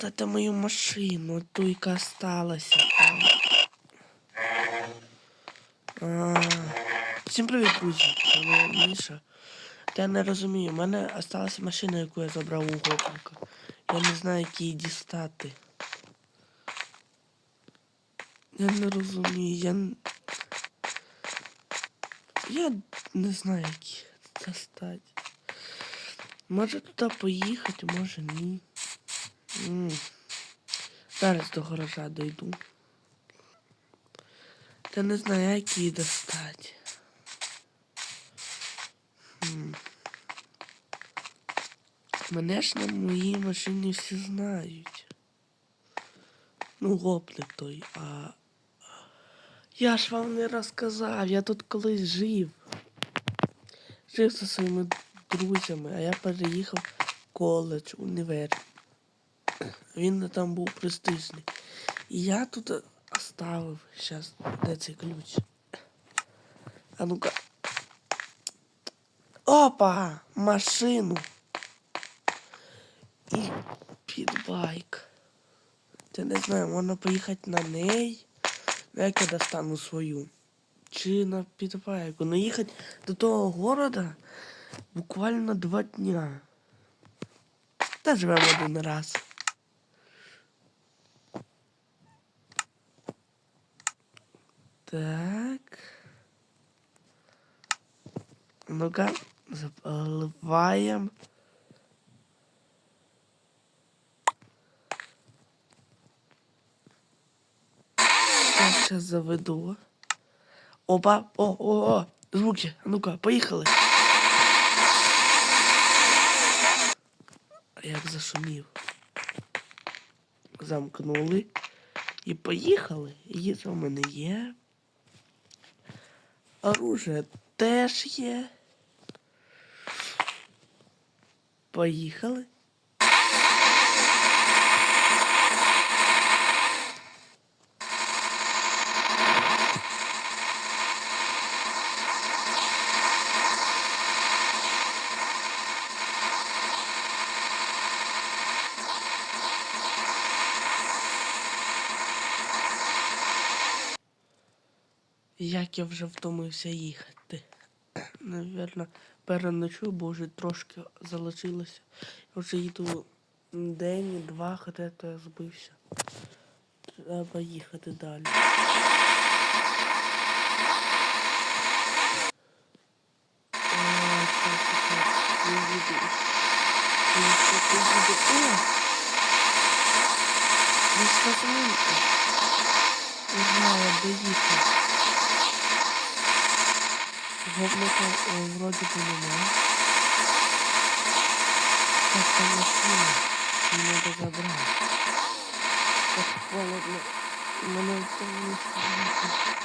достати мою машину, ту, яка сталася. А, Всім привіт, друзі. Це мене Міша. Я не розумію, у мене осталася машина, яку я забрав у гопника. Я не знаю, як її дістати. Я не розумію, я. Я не знаю, як її достати. Може туди поїхати, може ні. Зараз до гаража дойду. Та не знаю, як її достати. Мене ж на моїй машині всі знають. Ну, гопник той, а. Я ж вам не розказав, я тут колись жив. Жив зі своїми друзями, а я переїхав в коледж, універ. Він там був престижний. І я тут оставив. Щас, де цей ключ? А ну-ка. Опа! Машину. І підбайк. Я не знаю, можна поїхати на неї. Ну, як я достану свою. Чи на підбайку. Ну їхати до того города буквально два дня. Та живемо один раз. Так. Ну-ка, заливаем. Так, сейчас заведу. Опа, о, о, о, звуки. Ну-ка, поїхали. Як зашумів. Замкнули. І поїхали. Їжа в мене є. Оружие теж є. Поїхали. Як я вже втомився їхати. Навірно, переночую, бо вже трошки залишилося. Я вже їду день, два, хоча то я збився. Треба їхати далі. А, що це так? Не їду. Ну, що ти їде? О! Ну, що це мені? Не знаю, де їхати. Гопника е, вроді би нема. Так, там машина. Її треба забрати. Так холодно. Мене в тому не стоїть.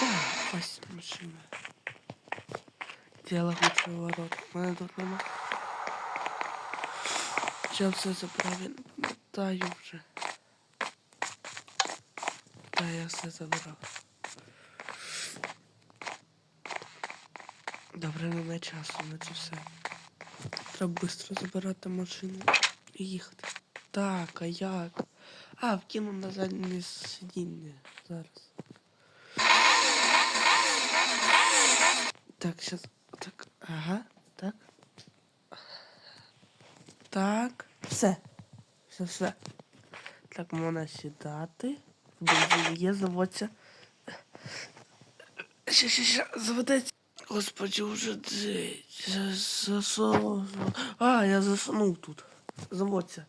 Так, ось машина. Діла лучше ворот. Мене тут нема. Я все забрав, я не пам'ятаю вже. Я все забрав. Добре, немає часу на це все. Треба швидко забирати машину і їхати. Так, а як? А, вкину на заднє сидіння зараз. Так, сейчас. Так, ага, так. Так. Все. Все, все. Так, можна сідати. Є, заводься. Ще, ще, ще, заведеться. Господи, уже. Засунув. А, я заснув тут. Заводься.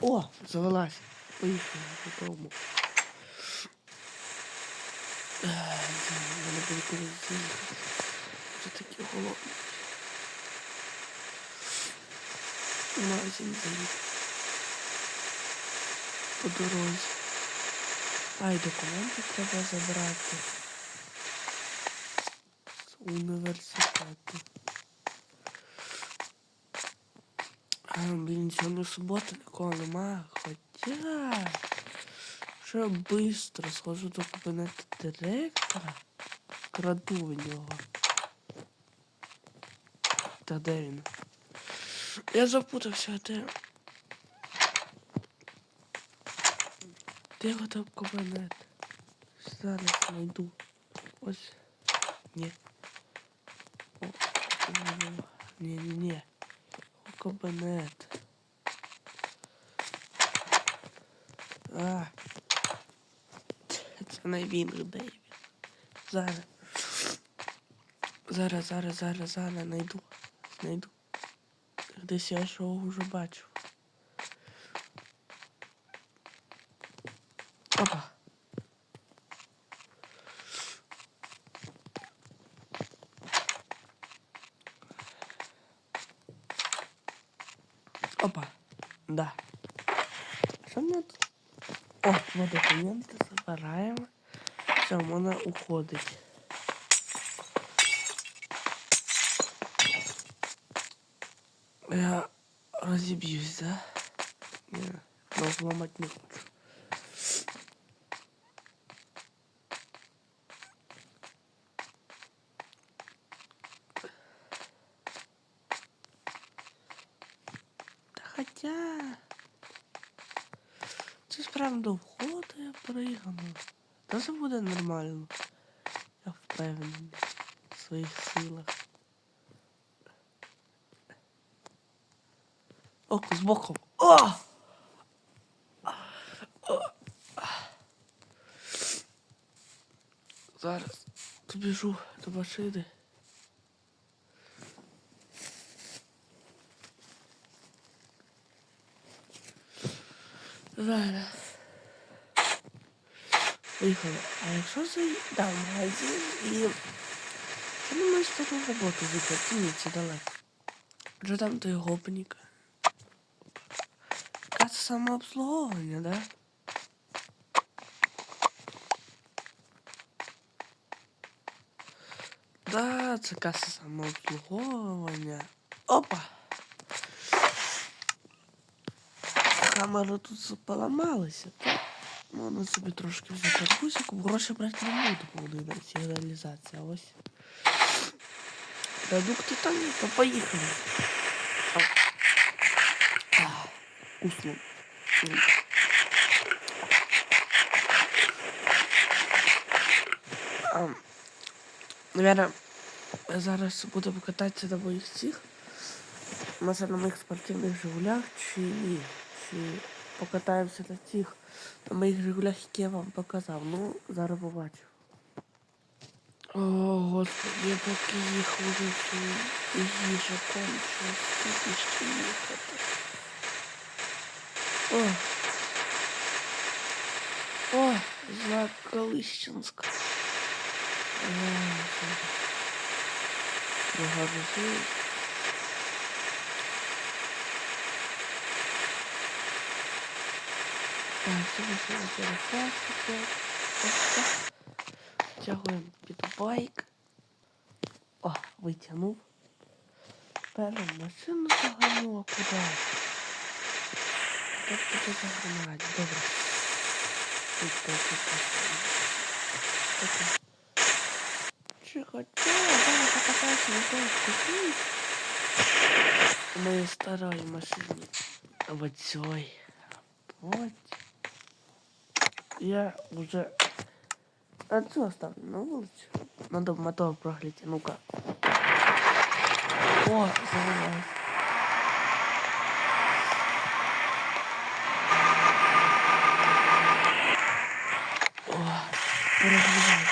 О, завелась. Поїхали. Ех, Мене буде їхати. Вже такі голодні. В Магазин заїхав. По дорозі. А, і документи треба забрати. З університету. А, блін, сьогодні субота нікого немає. Хоча. Я швидко схожу до кабінету директора. Краду в нього. Та де він? Я запутався, де. Де його там кабінет? Зараз знайду. Ось. Ні. О, ні. О. А. Це не він, де він. Зараз. Зараз, зараз, зараз, зараз знайду. Знайду. Десь я його вже бачив. документи забираємо. Все, вона уходить. Я розіб'юсь, да? Ні, но зламати не хочу. Та хоча... Це ж прям до Пригну. Та це буде нормально. Я впевнений в своїх силах. Око з боку. О! Зараз побіжу до машини. Зараз. Поїхали. А якщо заїда в магазин і... Я думаю, що тут роботу викликати. Ні, це далеко. Вже там той гопник. Каса самообслуговування, да? Да, це каса самообслуговування. Опа! Камера тут поламалася. то Можна собі трошки взяти гусику. Гроші брати не буду, буде на сигналізація. Ось. Продукти там є, то поїхали. А. А, Вкусно. М. А, Наверное, зараз будемо кататися на моїх цих. Може на моїх спортивних Жигулях чи ні. Чи покатаємося на цих на моїх Жигулях, які я вам показав. Ну, зараз побачу. О, господи, поки їх уже їжа кончилась, скільки ще їхати. О! О, знак Калищенська. Магазин. Так, Тягуємо під байк. О, витягнув. Тепер машину заганю, а куди? Як туди загнати? Добре. Тут так, тут Чи хотя, зараз покатаюся на той купить. У моей старой машине. Вот цой. Вот. Я уже отцу оставлю на улицу. Надо мотор проглядеть. Ну-ка. О, завелась. О, прогревай.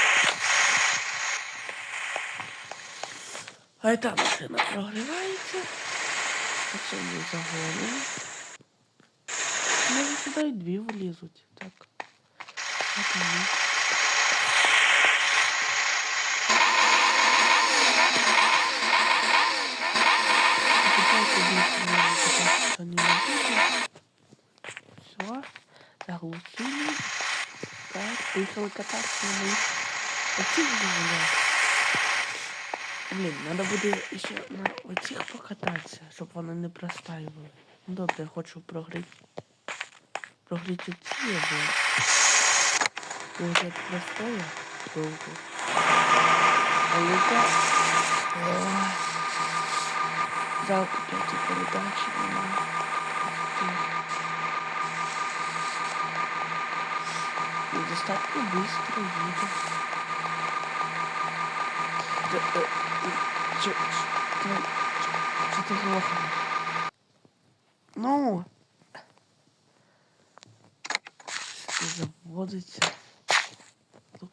А эта машина прогревается. Оце ми загонимо. Може сюди і дві влізуть. Так. Все. Заглушили. Так, поїхали кататися на оцих загулях. Надо буде ще на оцих покататися, щоб вони не простаювали. Ну добре, я хочу прогріти. Прогріти ці, бо... получать простое долго. А это? э, жалко эти передачи. достаточно быстро едет. Э, Что-то плохо. Ну, заводится.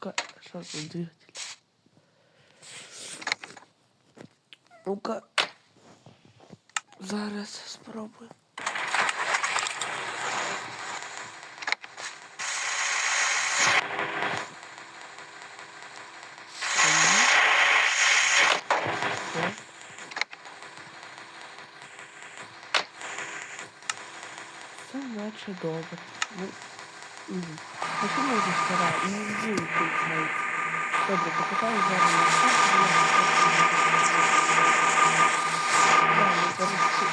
Ну-ка, за двигатель? Ну-ка. Зараз спробую. Ага. О. Це наче добре. Ну, Почему же стара? Не люблю тут знайти. Добре, покатаю зараз на старт.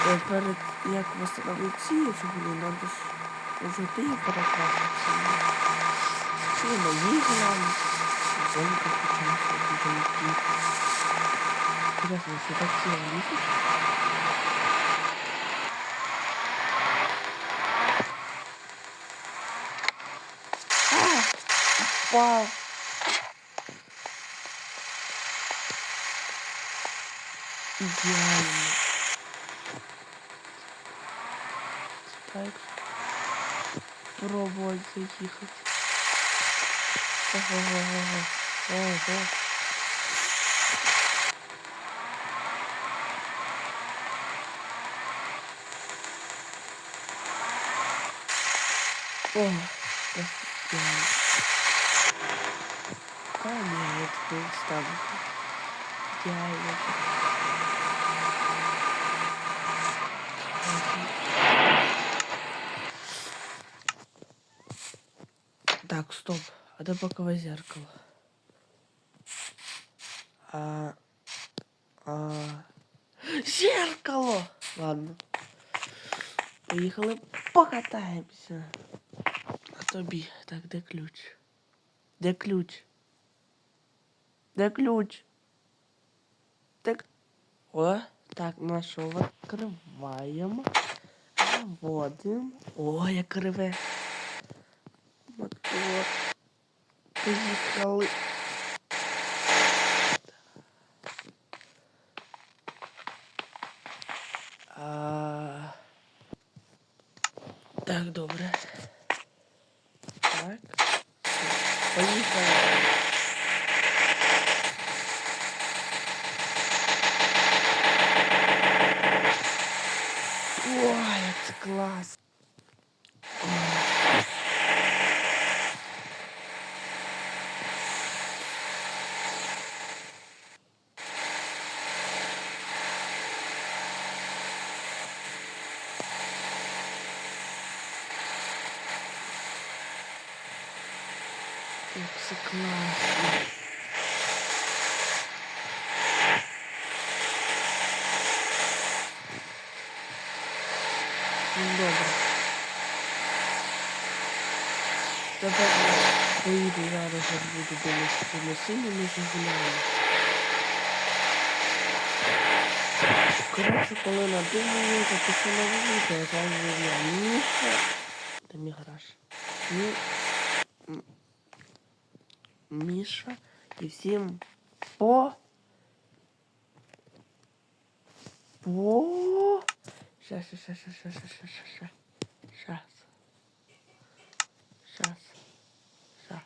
Е, перед як встановити ці фігурі, треба ж вжити і перекрасити. Чи на їжам, зонка почався, дуже не Интересно, если так сильно висит. Упал! Идеально. Так. Пробовать заехать. Ого-го-го. Ого. О, идеально монетку ставлю. Я ее... Так, стоп. А до боковое зеркало. А... А... Зеркало! Ладно. Поехали покатаемся. А то би. Так, де ключ? Де ключ? Де ключ? Так. О, так, нашу Відкриваємо. Заводимо. О, як криве. Мотор. Поїхали. Dobra. Na pewno wyjdę zaraz od budy do mężczyzny, synem już znamy. Коротше, коли надумаю, записала відео, я зразу я Міша. Це мій гараж. Ну, Мі... Міша. І всім по... По... Сейчас, сейчас, сейчас, сейчас, сейчас, сейчас, сейчас. Сейчас. Сейчас.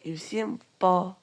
И всем по...